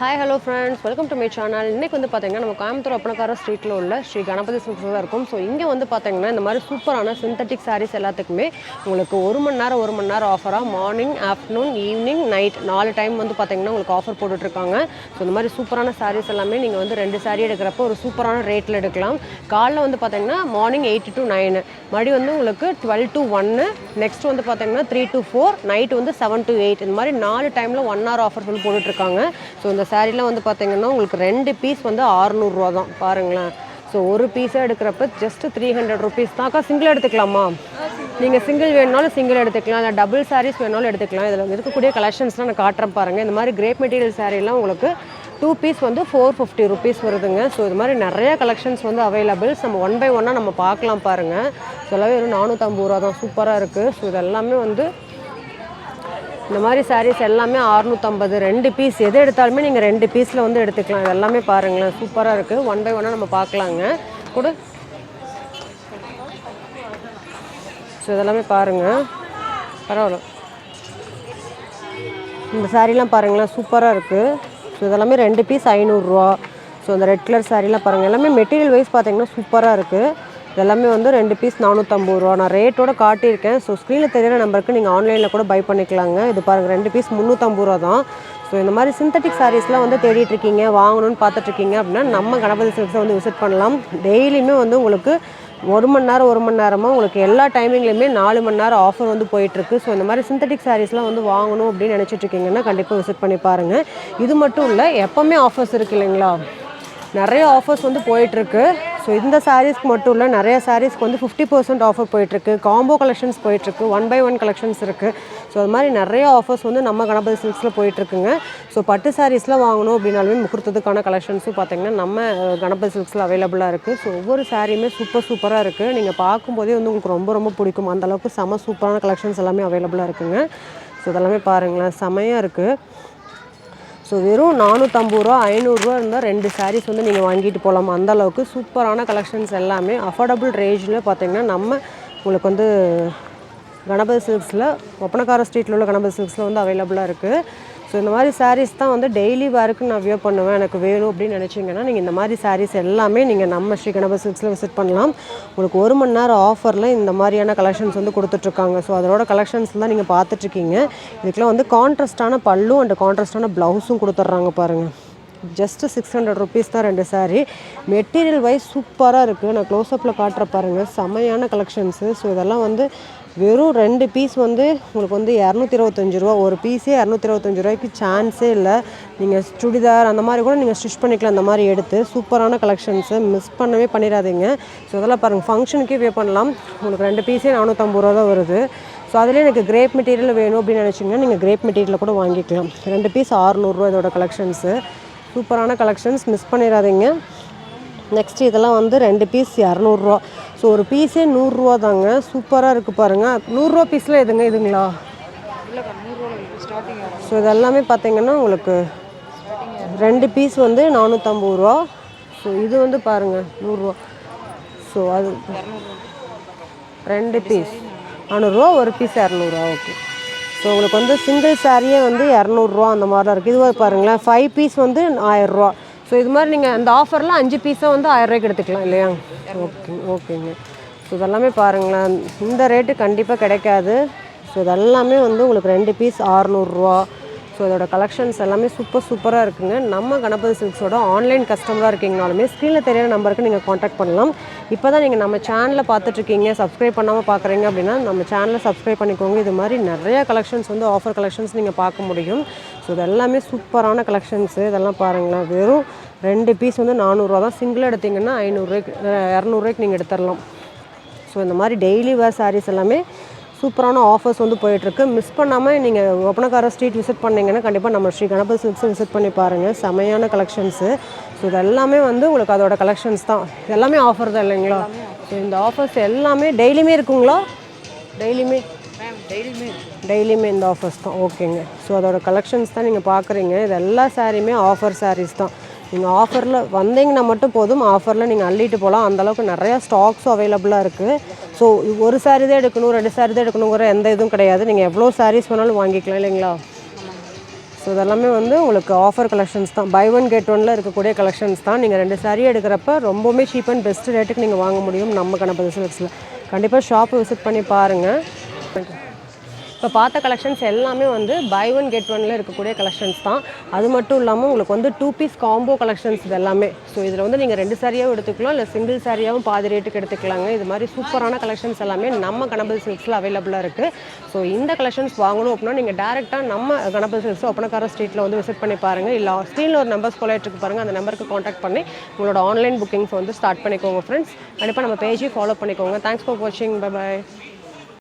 Hi hello friends welcome to my channel இன்றைக்கி வந்து பார்த்தீங்கன்னா நம்ம கோயம்புத்தூர் அப்பனக்கார ஸ்ட்ரீட்டில் உள்ள ஸ்ரீ கணபதி சில்க்ஸில் தான் இருக்கும். ஸோ இங்கே வந்து பார்த்தீங்கன்னா இந்த மாதிரி சூப்பரான சிந்தட்டிக் சாரீஸ் எல்லாத்துக்குமே உங்களுக்கு ஒரு மணி நேரம் ஒரு மணி நேரம் ஆஃபராக மார்னிங் ஆஃப்டர்நூன் ஈவினிங் நைட் நாலு டைம் வந்து பார்த்தீங்கன்னா உங்களுக்கு ஆஃபர் போட்டுட்ருக்காங்க. ஸோ இந்த மாதிரி சூப்பரான சாரீஸ் எல்லாமே நீங்கள் வந்து ரெண்டு சாரீ எடுக்கிறப்போ ஒரு சூப்பரான ரேட்டில் எடுக்கலாம். காலைல வந்து பார்த்தீங்கன்னா மார்னிங் எயிட் டு நைனு மறுபடி வந்து உங்களுக்கு டுவெல் டு ஒன்று நெக்ஸ்ட் வந்து பார்த்தீங்கன்னா த்ரீ டு ஃபோர் நைட் வந்து செவன் டு எயிட் இந்த மாதிரி நாலு டைமில் ஒன் ஹவர் ஆஃபர் சொல்லி போட்டுட்ருக்காங்க. ஸோ இந்த சாரீலாம் வந்து பார்த்தீங்கன்னா உங்களுக்கு ரெண்டு பீஸ் வந்து அறநூறுவா தான். பாருங்களேன். ஸோ ஒரு பீஸாக எடுக்கிறப்ப ஜஸ்ட் த்ரீ ஹண்ட்ரட் ருபீஸ் தான்க்கா. சிங்கிள் எடுத்துக்கலாமா? நீங்கள் சிங்கிள் வேணுனாலும் சிங்கிள் எடுத்துக்கலாம். இல்லை டபுள் சாரீஸ் வேணாலும் எடுத்துக்கலாம். இதில் இருக்கக்கூடிய கலெக்ஷன்ஸ்லாம் நான் காட்டுறேன் பாருங்கள் இந்த மாதிரி கிரேப் மெட்டீரியல் சாரீலாம் உங்களுக்கு டூ பீஸ் வந்து ஃபோர் ஃபிஃப்டி ருபீஸ் வருதுங்க. ஸோ இது மாதிரி நிறைய கலெக்ஷன்ஸ் வந்து அவைலபிள்ஸ் நம்ம ஒன் பை ஒன்னாக நம்ம பார்க்கலாம் பாருங்கள் சொல்லவே வெறும் நானூற்றம்பது ரூபா தான். சூப்பராக இருக்குது ஸோ இது எல்லாமே வந்து இந்த மாதிரி சாரீஸ் எல்லாமே அறுநூற்றம்பது ரெண்டு பீஸ் எது எடுத்தாலுமே நீங்கள் ரெண்டு பீஸில் வந்து எடுத்துக்கலாம். இது எல்லாமே பாருங்களேன். சூப்பராக இருக்குது ஒன் பை ஒன்னாக நம்ம பார்க்கலாங்க. கூட. ஸோ இதெல்லாமே பாருங்கள் பரவாயில்ல. இந்த சாரீலாம் பாருங்களேன். சூப்பராக இருக்குது ஸோ இதெல்லாமே ரெண்டு பீஸ் ஐநூறுரூவா ஸோ அந்த ரெட் கலர் சாரீலாம் பாருங்கள் எல்லாமே மெட்டீரியல் வைஸ் பார்த்தீங்கன்னா சூப்பராக இருக்குது இதெல்லாமே வந்து ரெண்டு பீஸ் நானூற்றம்பது ரூபா. நான் ரேட்டோட காட்டியிருக்கேன். ஸோ ஸ்க்ரீனில் தெரியிற நம்பருக்கு நீங்கள் ஆன்லைனில் கூட பை பண்ணிக்கலாங்க. இது பாருங்கள் ரெண்டு பீஸ் முந்நூற்றம்பது ரூபா தான். ஸோ இந்த மாதிரி சிந்தட்டிக் சாரீஸ்லாம் வந்து தேடிட்டுருக்கீங்க வாங்கணும்னு பார்த்துட்ருக்கீங்க அப்படின்னா நம்ம கணபதி சில்க்ஸை வந்து விசிட் பண்ணலாம். டெய்லியுமே வந்து உங்களுக்கு ஒரு மணி நேரம் ஒரு மணி நேரமாக உங்களுக்கு எல்லா டைமிங்லையுமே நாலு மணி நேரம் ஆஃபர் வந்து போயிட்டுருக்கு. ஸோ இந்த மாதிரி சிந்தட்டிக் சாரீஸ்லாம் வந்து வாங்கணும் அப்படின்னு நினச்சிட்ருக்கீங்கன்னா கண்டிப்பாக விசிட் பண்ணி பாருங்கள் இது மட்டும் இல்லை எப்போவுமே ஆஃபர்ஸ் இருக்குது இல்லைங்களா? நிறைய ஆஃபர்ஸ் வந்து போயிட்டுருக்கு. ஸோ இந்த சாரீஸ்க்கு மட்டும் இல்லை நிறைய சாரீஸ்க்கு வந்து ஃபிஃப்டி பர்சன்ட் ஆஃபர் போயிட்டுருக்கு. காம்போ கலெக்ஷன்ஸ் போயிட்டுருக்கு. ஒன் பை ஒன் கலெக்ஷன்ஸ் இருக்குது ஸோ அது மாதிரி நிறைய ஆஃபர்ஸ் வந்து நம்ம கணபதி சில்க்ஸில் போயிட்டுருக்குங்க. ஸோ பட்டு சாரீஸ்லாம் வாங்கணும் அப்படின்னாலுமே முகூர்த்தத்துக்கான கலெக்ஷன்ஸும் பார்த்தீங்கன்னா நம்ம கணபதி சில்க்ஸில் அவைலபிளாக இருக்குது ஸோ ஒவ்வொரு சாரியுமே சூப்பர் சூப்பராக இருக்குது நீங்கள் பார்க்கும்போதே வந்து உங்களுக்கு ரொம்ப ரொம்ப பிடிக்கும். அந்தளவுக்கு செம சூப்பரான கலெக்ஷன்ஸ் எல்லாமே அவைலபிளாக இருக்குங்க. ஸோ இதெல்லாமே பாருங்களேன். செமையாக இருக்குது ஸோ வெறும் நானூற்றம்பது ரூபா ஐநூறுரூவா இருந்தால் ரெண்டு சாரீஸ் வந்து நீங்கள் வாங்கிட்டு போகலாம் அந்த அளவுக்கு சூப்பரான கலெக்ஷன்ஸ் எல்லாமே அஃபோர்டபுள் ரேஞ்சில் பார்த்திங்கன்னா நம்ம உங்களுக்கு வந்து கணபதி சில்க்ஸில் ஒப்பனக்கார ஸ்ட்ரீட்டில் உள்ள கணபதி சில்க்ஸில் வந்து அவைலபிளாக இருக்குது ஸோ இந்த மாதிரி சாரீஸ் தான் வந்து டெய்லி வேருக்கு நான் வியர் பண்ணுவேன். எனக்கு வேணும் அப்படின்னு நினச்சிங்கன்னா நீங்கள் இந்த மாதிரி சாரீஸ் எல்லாமே நீங்கள் நம்ம ஸ்ரீ கணபதி சில்க்ஸில் விசிட் பண்ணலாம். உங்களுக்கு ஒரு மணி நேரம் ஆஃபரில் இந்த மாதிரியான கலெக்ஷன்ஸ் வந்து கொடுத்துட்ருக்காங்க. ஸோ அதோட கலெக்ஷன்ஸ் தான் நீங்கள் பார்த்துட்ருக்கீங்க. இதுக்கெலாம் வந்து கான்ட்ராஸ்டான பல்லும் அண்ட் கான்ட்ராஸ்டான ப்ளவுஸும் கொடுத்துட்றாங்க பாருங்கள் ஜஸ்ட்டு சிக்ஸ் ஹண்ட்ரட் ருபீஸ் தான் ரெண்டு சாரீ மெட்டீரியல் வைஸ் சூப்பராக இருக்குது நான் க்ளோஸ்அப்பில் காட்டுற பாருங்கள் செமையான கலெக்ஷன்ஸு ஸோ இதெல்லாம் வந்து வெறும் ரெண்டு பீஸ் வந்து உங்களுக்கு வந்து இரநூத்தி இருபத்தஞ்சி ரூபா ஒரு பீஸே இரநூத்தி இருபத்தஞ்சி ரூபாய்க்கு சான்ஸே இல்லை. நீங்கள் சுடிதார் அந்த மாதிரி கூட நீங்கள் ஸ்டிச் பண்ணிக்கலாம் அந்த மாதிரி எடுத்து. சூப்பரான கலெக்ஷன்ஸு மிஸ் பண்ணவே பண்ணிடாதீங்க. ஸோ அதெல்லாம் பாருங்கள் ஃபங்க்ஷனுக்கே பே பண்ணலாம். உங்களுக்கு ரெண்டு பீஸே நானூற்றம்பது ரூபா தான் வருது. ஸோ அதிலே எனக்கு கிரேப் மெட்டீரியல் வேணும் அப்படின்னு நினச்சிங்கன்னா நீங்கள் கிரேப் மெட்டீரியல் கூட வாங்கிக்கலாம். ரெண்டு பீஸ் ஆறுநூறுரூவா இதோட கலெக்ஷன்ஸு சூப்பரான கலெக்ஷன்ஸ் மிஸ் பண்ணிடாதீங்க. நெக்ஸ்ட் இதெல்லாம் வந்து ரெண்டு பீஸ் இரநூறுவா. ஸோ ஒரு பீஸே நூறுரூவா தாங்க. சூப்பராக இருக்குது பாருங்கள் நூறுரூவா பீஸில் எதுங்க இதுங்களா? ஸோ இது எல்லாமே பார்த்தீங்கன்னா உங்களுக்கு ரெண்டு பீஸ் வந்து நானூற்றம்பது ரூபா ஸோ இது வந்து பாருங்கள் நூறுரூவா. ஸோ அது ரெண்டு பீஸ் நானூறுரூவா ஒரு பீஸ் இரநூறுவா ஓகே ஸோ உங்களுக்கு வந்து சிங்கிள் சாரியே வந்து இரநூறுவா அந்த மாதிரி தான் இருக்குது இதுவாக பாருங்களேன் ஃபைவ் பீஸ் வந்து ஆயிரரூவா. ஸோ இது மாதிரி நீங்கள் அந்த ஆஃபரில் அஞ்சு பீஸாக வந்து ஆயிரரூவாய்க்கு எடுத்துக்கலாம் இல்லையா? ஓகே ஓகேங்க ஸோ இதெல்லாமே பாருங்களேன். இந்த ரேட்டு கண்டிப்பாக கிடைக்காது. ஸோ இதெல்லாமே வந்து உங்களுக்கு ரெண்டு பீஸ் ஆறுநூறுரூவா ஸோ இதோட கலெக்ஷன்ஸ் எல்லாமே சூப்பர் சூப்பராக இருக்குங்க. நம்ம கணபதி சில்க்ஸோட ஆன்லைன் கஸ்டமராக இருக்கீங்கனாலுமே ஸ்க்ரீனில் தெரியிற நம்பருக்கு நீங்கள் காண்டாக்ட் பண்ணலாம். இப்போ தான் நீங்கள் நம்ம சேனலில் பார்த்துட்ருக்கீங்க சப்ஸ்கிரைப் பண்ணாமல் பார்க்குறீங்க அப்படின்னா நம்ம சேனலை சப்ஸ்கிரைப் பண்ணிக்கோங்க. இது மாதிரி நிறைய கலெக்ஷன்ஸ் வந்து ஆஃபர் கலெக்ஷன்ஸ் நீங்கள் பார்க்க முடியும். ஸோ இது எல்லாமே சூப்பரான கலெக்ஷன்ஸு இதெல்லாம் பாருங்களேன். வெறும் ரெண்டு பீஸ் வந்து நானூறுரூவா தான். சிங்கிள் எடுத்தீங்கன்னா ஐநூறுரூவாய்க்கு இரநூறுவாய்க்கு நீங்கள் எடுத்துடலாம் ஸோ இந்த மாதிரி டெய்லி வேர் சாரீஸ் எல்லாமே சூப்பரான ஆஃபர்ஸ் வந்து போயிட்டுருக்கு. மிஸ் பண்ணாமல் நீங்கள் ஒப்பனக்கார ஸ்ட்ரீட் விசிட் பண்ணீங்கன்னா கண்டிப்பாக நம்ம ஸ்ரீ கணபதி சில்க்ஸை விசிட் பண்ணி பாருங்கள் செமையான கலெக்ஷன்ஸு ஸோ இது எல்லாமே வந்து உங்களுக்கு அதோட கலெக்ஷன்ஸ் தான். எல்லாமே ஆஃபர் தான் இல்லைங்களா? ஸோ இந்த ஆஃபர்ஸ் எல்லாமே டெய்லியுமே இருக்குங்களா? டெய்லியுமே டெய்லியுமே இந்த ஆஃபர்ஸ் தான். ஓகேங்க ஸோ அதோட கலெக்ஷன்ஸ் தான் நீங்கள் பார்க்குறீங்க இது எல்லா சாரியுமே ஆஃபர் சாரீஸ் தான். நீங்கள் ஆஃபரில் வந்தீங்கன்னா மட்டும் போதும். ஆஃபரில் நீங்கள் அள்ளிட்டு போகலாம் அந்தளவுக்கு நிறையா ஸ்டாக்ஸும் அவைலபிளாக இருக்குது ஸோ ஒரு சாரி தான் எடுக்கணும் ரெண்டு சாரி தான் எடுக்கணுங்கிற எந்த இதுவும் கிடையாது. நீங்கள் எவ்வளோ சாரீஸ் வேணாலும் வாங்கிக்கலாம் இல்லைங்களா? ஸோ இதெல்லாமே வந்து உங்களுக்கு ஆஃபர் கலெக்ஷன்ஸ் தான். பை ஒன் கெட் ஒன்ல இருக்கக்கூடிய கலெக்ஷன்ஸ் தான். நீங்கள் ரெண்டு saree எடுக்கிறப்ப ரொம்பவுமே சீப் அண்ட் பெஸ்ட் ரேட்டுக்கு நீங்கள் வாங்க முடியும் நம்ம கணபதி சில்க்ஸில் கண்டிப்பாக ஷாப்பை விசிட் பண்ணி பாருங்கள் இப்போ பார்த்த கலெக்ஷன்ஸ் எல்லாமே வந்து பை ஒன் கெட் ஒன்ல இருக்கக்கூடிய கலெக்ஷன்ஸ் தான். அது மட்டும் இல்லாமல் உங்களுக்கு வந்து டூ பீஸ் காம்போ கலெக்ஷன்ஸ் இது எல்லாமே. ஸோ இதில் வந்து நீங்கள் ரெண்டு சாரியாகவும் எடுத்துக்கலாம் இல்லை சிங்கிள் சாரியாகவும் பாதி ரேட்டுக்கு எடுத்துக்கலாங்க. இது மாதிரி சூப்பரான கலெக்ஷன்ஸ் எல்லாமே நம்ம கணபதி சில்க்ஸில் அவைலபிளாக இருக்குது ஸோ இந்த கலெக்ஷன்ஸ் வாங்கணும் அப்படின்னா நீங்கள் டேரெக்டாக நம்ம கணபதி சில்க்ஸ் ஒப்பனக்கார ஸ்ட்ரீட்டில் வந்து விசிட் பண்ணி பாருங்கள் இல்லை ஸ்க்ரீனில் ஒரு நம்பர்ஸ் கொலையிட்டு பாருங்கள் அந்த நம்பருக்கு காண்டாக்ட் பண்ணி உங்களோட ஆன்லைன் புக்கிங்ஸ் வந்து ஸ்டார்ட் பண்ணிக்கோங்க ஃப்ரெண்ட்ஸ் கண்டிப்பாக நம்ம பேஜையும் ஃபாலோ பண்ணிக்கோங்க. தேங்க்ஸ் ஃபார் வாட்சிங் பை பாய்